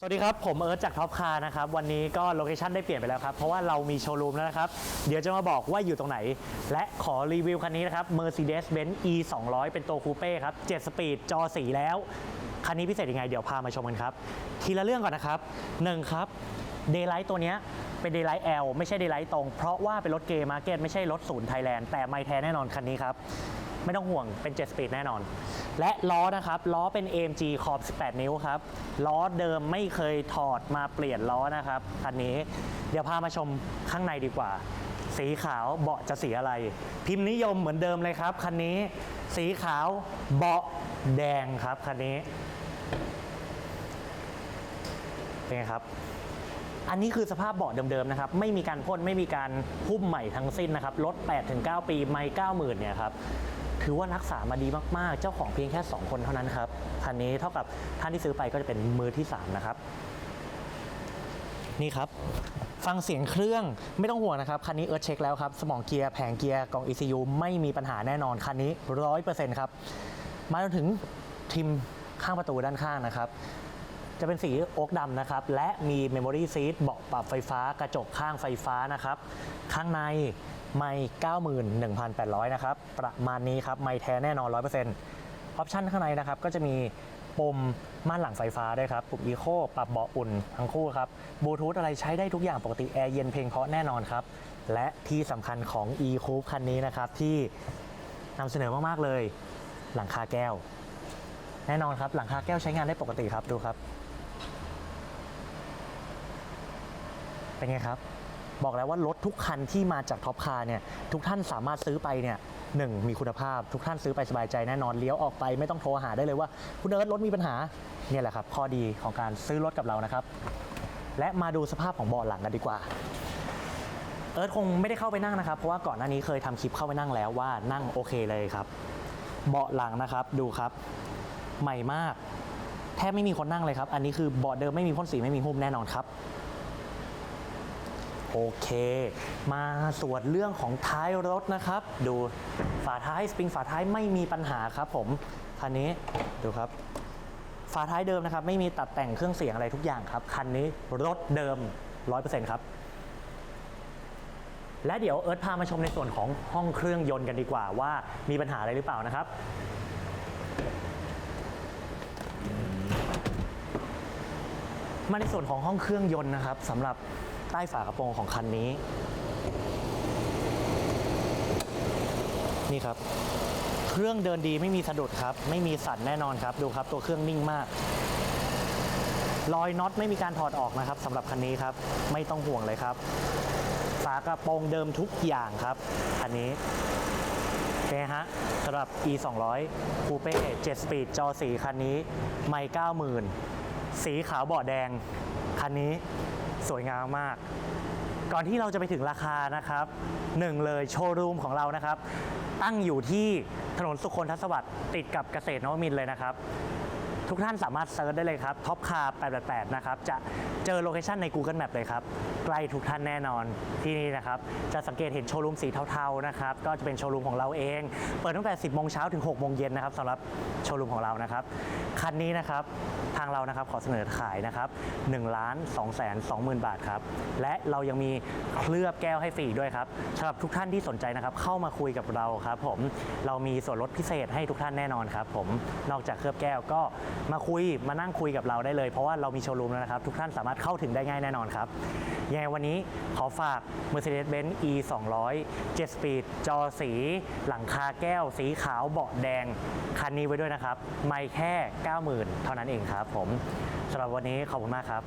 สวัสดีครับ ผมเอิร์ธจากท็อปคาร์นะครับ วันนี้ก็โลเคชันได้เปลี่ยนไปแล้วครับ เพราะว่าเรามีโชว์รูมแล้วนะครับ เดี๋ยวจะมาบอกว่าอยู่ตรงไหน และขอรีวิวคันนี้นะครับ Mercedes-Benz E 2 0 0เป็นตัวคูเป้ครับ 7 สปีดจอสีแล้ว คันนี้พิเศษยังไง เดี๋ยวพามาชมกันครับ ทีละเรื่องก่อนนะครับหนึ่งครับ Daylight ตัวนี้เป็น Daylight L ไม่ใช่ Daylight ตรง เพราะว่าเป็นรถเกย์มาร์เก็ตไม่ใช่รถศูนย์ไทยแลนด์แต่ไม่แท้แน่นอนคันนี้ครับ ไม่ต้องห่วงเป็น 7 สปีดแน่นอน และล้อนะครับ ล้อเป็น AMG ขอบ 18 นิ้วครับ ล้อเดิมไม่เคยถอดมาเปลี่ยนล้อนะครับคันนี้เดี๋ยวพามาชมข้างในดีกว่า สีขาวเบาะจะสีอะไร พิมพ์นิยมเหมือนเดิมเลยครับคันนี้สีขาวเบาะแดงครับคันนี้เป็นไงครับอันนี้คือสภาพเบาะเดิมๆนะครับ ไม่มีการพ่นไม่มีการหุ้มใหม่ทั้งสิ้นนะครับ รถ 8-9 ปี ไม่ 90,000 เนี่ยครับ ถือว่ารักษามาดีมากๆ เจ้าของเพียงแค่ 2 คนเท่านั้นครับคันนี้เท่ากับท่านที่ซื้อไปก็จะเป็นมือที่ 3 นะครับ นี่ครับฟังเสียงเครื่องไม่ต้องห่วงนะครับ คันนี้เอิร์ธเช็คแล้วครับ สมองเกียร์แผงเกียร์กล่อง ECU ไม่มีปัญหาแน่นอน คันนี้ 100%ครับ มาจนถึงทิมข้างประตูด้านข้างนะครับ จะเป็นสีโอ๊กดำนะครับ และมี Memory Seat เบาะปรับไฟฟ้ากระจกข้างไฟฟ้านะครับ ข้างในไม่91,800 นะครับ ประมาณนี้ครับไม่แท้แน่นอน 100%ออปชั่นข้างในนะครับ ก็จะมีปมม่านหลังไฟฟ้าด้วยครับ ปุ่ม Eco ปรับเบาะอุ่นทั้งคู่ครับบลูทูธอะไรใช้ได้ทุกอย่างปกติแอร์เย็นเพลงเพราะแน่นอนครับ และที่สำคัญของ e c o u p e คันนี้นะครับที่นำเสนอมาก ๆ เลย หลังคาแก้ว แน่นอนครับ หลังคาแก้วใช้งานได้ปกติครับดูครับ เป็นไงครับ บอกแล้วว่ารถทุกคันที่มาจากท็อปคาร์เนี่ยทุกท่านสามารถซื้อไปเนี่ยหนึ่งมีคุณภาพทุกท่านซื้อไปสบายใจแน่นอนเลี้ยวออกไปไม่ต้องโทรหาได้เลยว่า คุณเอิร์ธรถมีปัญหาเนี่ยแหละครับข้อดีของการซื้อรถกับเรานะครับ และมาดูสภาพของเบาะหลังกันดีกว่าเอิร์ธคงไม่ได้เข้าไปนั่งนะครับ เพราะว่าก่อนหน้านี้เคยทำคลิปเข้าไปนั่งแล้วว่านั่งโอเคเลยครับ เบาะหลังนะครับดูครับ ใหม่มาก แทบไม่มีคนนั่งเลยครับ อันนี้คือเบาะเดิมไม่มีพ่นสีไม่มีหุ้มแน่นอนครับ โอเค มาส่วนเรื่องของท้ายรถนะครับ ดูฝาท้ายสปริงฝาท้ายไม่มีปัญหาครับผมคันนี้ดูครับฝาท้ายเดิมนะครับ ไม่มีตัดแต่งเครื่องเสียงอะไรทุกอย่างครับ คันนี้รถเดิม 100%ครับและเดี๋ยวเอิร์ธพามาชมในส่วนของห้องเครื่องยนต์กันดีกว่าว่ามีปัญหาอะไรหรือเปล่านะครับ มาในส่วนของห้องเครื่องยนต์นะครับสำหรับใต้ฝากระโปรงของคันนี้ นี่ครับ เครื่องเดินดีไม่มีสะดุดครับ ไม่มีสั่นแน่นอนครับ ดูครับตัวเครื่องนิ่งมากรอยน็อตไม่มีการถอดออกนะครับสำหรับคันนี้ครับ ไม่ต้องห่วงเลยครับ ฝากระโปรงเดิมทุกอย่างครับคันนี้เป็นไงฮะสำหรับ e 2 0 0 Coupe 7 Speed จอสีคันนี้ ไม่ 90,000 สีขาวบอดแดง คันนี้สวยงามมาก ก่อนที่เราจะไปถึงราคานะครับหนึ่งเลยโชว์รูมของเรานะครับ ตั้งอยู่ที่ถนนสุคนทศวรรษติดกับเกษตรนวมินเลยนะครับ ทุกท่านสามารถเซิร์ชได้เลยครับท็อปคาร์888 นะครับ จะเจอโลเคชันใน Google Map เลยครับ ใกล้ทุกท่านแน่นอนที่นี่นะครับ จะสังเกตเห็นโชว์รูมสีเทาๆนะครับ ก็จะเป็นโชว์รูมของเราเอง เปิดตั้งแต่ 10โมงเช้าถึง6โมงเย็นนะครับสำหรับโชว์รูมของเรานะครับ คันนี้นะครับทางเรานะครับขอเสนอขายนะครับ1ล้าน2แสน20,000 บาทครับ และเรายังมีเคลือบแก้วให้ฟรีด้วยครับสำหรับทุกท่านที่สนใจนะครับ เข้ามาคุยกับเราครับผมเรามีส่วนลดพิเศษให้ทุกท่านแน่นอนครับผมนอกจากเคลือบแก้วก็มาคุยมานั่งคุยกับเราได้เลย เพราะว่าเรามีโชว์รูมแล้วนะครับ ทุกท่านสามารถเข้าถึงได้ง่ายแน่นอนครับยังไงวันนี้ขอฝาก Mercedes-Benz E 200 7 Speed จอสี หลังคาแก้ว สีขาวเบาะแดง คันนี้ไว้ด้วยนะครับ ไม่แค่ 90,000 เท่านั้นเองครับผมสำหรับวันนี้ขอบคุณมากครับ